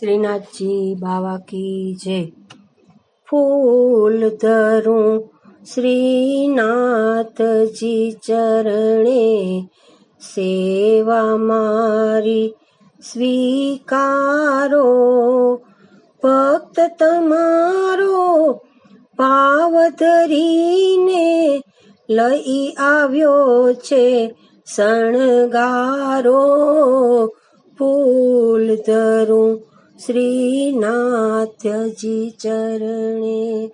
શ્રીનાથજી બાવા કી જય. ફૂલ ધરું શ્રીનાથજી ચરણે સેવા મારી સ્વીકારો. ભક્ત તમારો પાવ ધરીને લઈ આવ્યો છે શણગારો. ફૂલ ધરું શ્રીનાથજી ચરણે.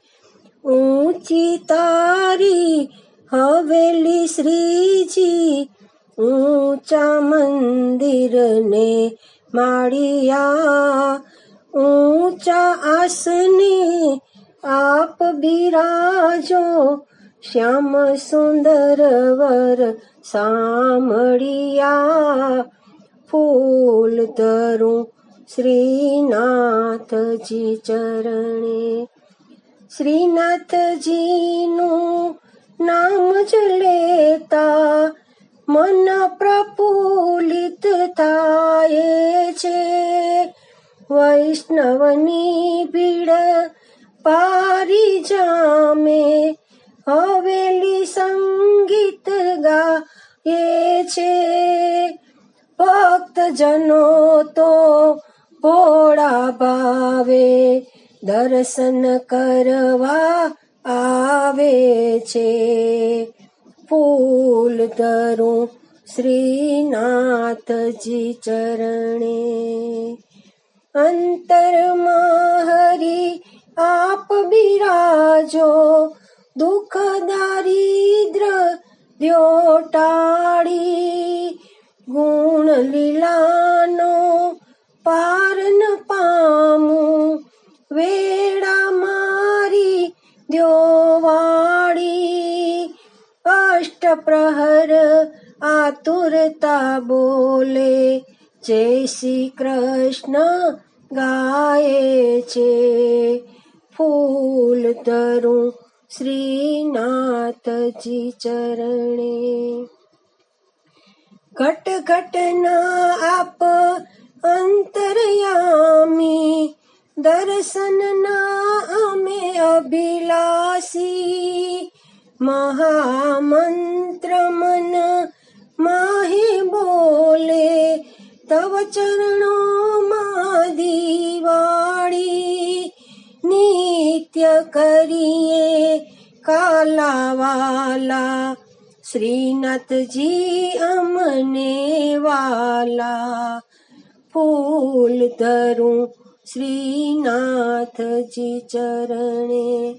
ઊંચી તારી હવેલી શ્રીજી, ઊંચા મંદિરને માળિયા. ઊંચા આસને આપ બિરાજો, શ્યામ સુંદર વર સામળિયા ફૂલ ધરું શ્રીનાથજી ચરણે. શ્રીનાથજીનું નામ જ લેતા મન પ્રફુલ્લિત થાય છે. વૈષ્ણવની ભીડ પારી જામે, હવેલી સંગીત ગાય છે. ભક્તજનો તો ભોળા ભાવે, દર્શન કરવા આવે છે. ફૂલ ધરું શ્રીનાથજી ચરણે. અંતરમાં હરી આપ બિરાજો, દુઃખ દારિદ્ર દ્યો ટાળી ગુણ લીલાનો ष्ट प्रहर आतुरता बोले जय श्री कृष्ण गाये धीनाथज चरणे। घट घटना आप अंतरयामी दर्शन दर्शनना अमे अभिलाषी। મહામંત્ર મન માહી બોલે તવ ચરણોમાં દિવાળી નિત્ય કરીએ કાલાવાલા શ્રીનાથજી અમને વાલા ફૂલ ધરું શ્રીનાથજી ચરણે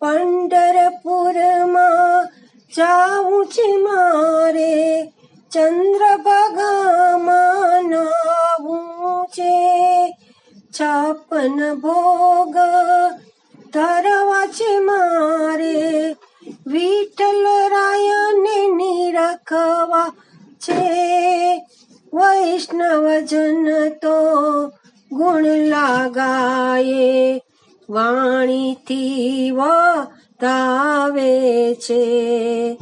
પંઢરપુરમાં જાવું છે મારે ચંદ્ર નાવું છે. છાપન ભોગ ધરવા છે મારે, વિઠ્ઠલ રાયને નિરખવા છે. વૈષ્ણવજન તો ગુણ લાગાયે વાણીથી વધાવે છે.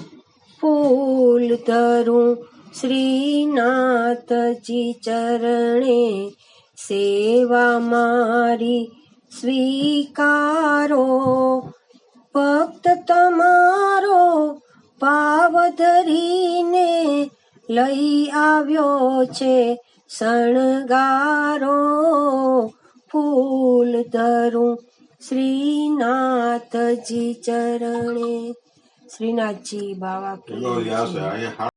ફૂલ ધરું શ્રીનાથજી ચરણે સેવા મારી સ્વીકારો. ભક્ત તમારો પાવ ધરીને લઈ આવ્યો છે શણગારો. ફૂલ ધરું શ્રીનાથજી ચરણે. શ્રીનાથજી બાવા